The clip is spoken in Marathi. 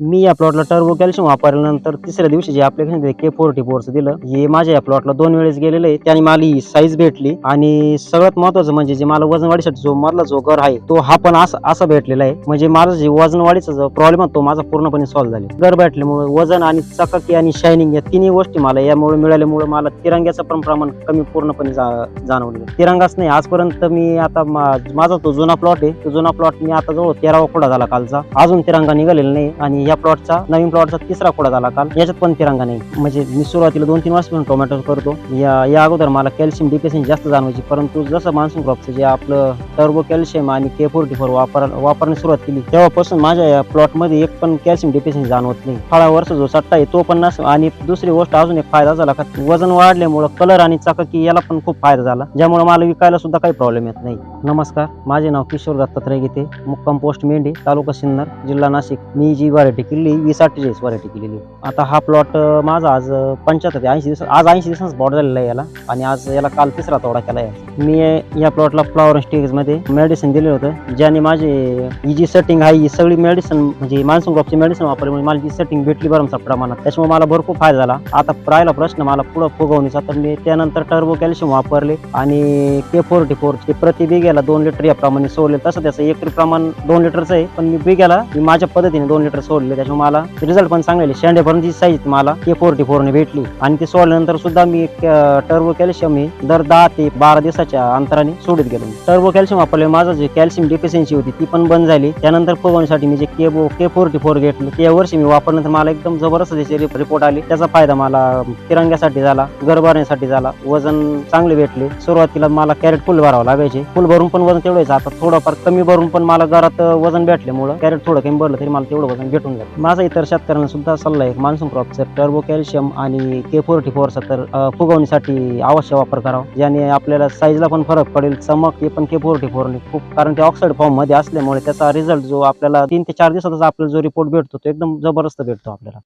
मी या प्लॉटला टर्बो कॅल्शियम वापरल्यानंतर तिसऱ्या दिवशी जे आपल्या के फोर्टी फोरचं दिलं. हे माझ्या या प्लॉटला दोन वेळेस गेलेलं आहे. त्याने मला ही साईज भेटली. आणि सगळ्यात महत्वाचं म्हणजे जे मला वजन वाढीसाठी जो मधला जो घर आहे तो हा पण असा असा भेटलेला आहे. म्हणजे माझं जे वजन वाढीचा जो प्रॉब्लेम आहे तो माझा पूर्णपणे सॉल्व्ह झाला घर भेटल्यामुळे वजन आणि चकाकी आणि शायनिंग या तिन्ही गोष्टी मला यामुळे मिळाल्यामुळे मला तिरंग्याचं पण प्रमाण कमी पूर्णपणे जा- जाणवलं. तिरंगाच नाही आजपर्यंत मी आता माझा तो जुना प्लॉट आहे. तो जुना प्लॉट मी आता जवळ तेरावा खोडा झाला कालचा. अजून तिरंगा निघालेला नाही. आणि या प्लॉटचा नवीन प्लॉटचा तिसरा खोडा झाला काल. याच्यात पण तिरंगा नाही. म्हणजे मी सुरुवातीला दोन तीन वर्षापासून टोमॅटो करतो. या या अगोदर मला कॅल्शियम डिफिशियन्सी जास्त जाणवायची. परंतु जसं मान्सून क्रॉपचं जे आपलं टर्बो कॅल्शियम आणि के फोर्टी फोर वापर वापरण्यास सुरुवात केली तेव्हापासून माझ्या या प्लॉटमध्ये एक पण कॅल्शियम डिफिशियन्सी जाणवत नाही. फळावरचा जो सट्टा आहे तो पण नस आणि दुसरी गोष्ट अजून एक फायदा झाला का वजन वाढल्यामुळं कलर आणि चकाकी याला पण खूप फायदा झाला. ज्यामुळे मला विकायला सुद्धा काही प्रॉब्लेम येत नाही. नमस्कार माझे नाव किशोर दत्तात्रय गीते मुक्काम पोस्ट मेंढी तालुका सिन्नर जिल्हा नाशिक. मी जी व्हरायटी केली वीस अठ्ठेचाळीस व्हरायटी केलेली आता हा प्लॉट माझा आज पंच्याहत्तर ऐंशी दिवस आज ऐंशी दिवसांचा प्लॉट झालेला आहे याला. आणि आज याला काल तिसरा तोडा केला आहे मी या प्लॉटला फ्लॉवर स्टेजमध्ये मेडिसिन दिलेलं होतं ज्याने माझे ही जी सेटिंग आहे ही सगळी मेडिसिन म्हणजे मान्सून क्रॉपची मेडिसिन वापरल्यामुळे मला जी सेटिंग भेटली बरं प्रमाणात. त्याच्यामुळे मला भरपूर फायदा झाला. आता राहिला प्रश्न मला पुढं फुगवणीचा तर मी त्यानंतर टर्बो कॅल्शियम वापरले आणि के फोर्टी फोर ते प्रति बिग्याला दोन लिटर या प्रमाणे सोडले. तसं त्याचं एकरी प्रमाण दोन लिटरचं आहे पण मी बिघ्याला मी माझ्या पद्धतीने दोन लिटर सोडले. त्याच्यामुळे मला रिझल्ट पण चांगले आले. शेंडेपर्यंतची साईज मला के फोर्टी फोरने भेटली. आणि ते सोडल्यानंतर सुद्धा मी टर्बो कॅल्शियम हे दर दहा ते बारा दिवसाच्या अंतराने सोडत गेलो टर्बो कॅल्शियम वापरले. माझं जे कॅल्शियम डिफिशियन्सी होती ती पण बंद झाली. त्यानंतर फुगवण्यासाठी मी जे केबो के फोर्टी फोर घेतलं त्या वर्षी मी वापरल्यानंतर मला एकदम जबरदस्त त्याचे रिपोर्ट आले. त्याचा फायदा मला तिरंग्यासाठी झाला घर भरण्यासाठी झाला. वजन चांगले भेटले. सुरुवातीला मला कॅरेट फुल भरावं लागायचे. फुल भरून पण वजन तेवढेच आता थोडंफार कमी भरून पण मला घरात वजन भेटल्यामुळं कॅरेट थोडं कमी भरलं तरी मला तेवढं वजन भेटून जाईल माझा इतर शेतकऱ्यांना सुद्धा सल्ला आहे मान्सून क्रॉपचं टर्बो कॅल्शियम आणि के फोर्टी फोरचा तर फुगवण्यासाठी फुगवणीसाठी अवश्य वापर करावा. ज्याने आपल्याला साईजला पण फरक पडेल. चमक हे पण के फोर्टी फोरने खूप कारण ते ऑक्साईड फॉर्ममध्ये असल्यामुळे त्याचा रिझल्ट जो आपल्याला तीन ते चार दिवसातच आपल्याला जो रिपोर्ट भेटतो तो एकदम जबरदस्त भेटतो आपल्याला.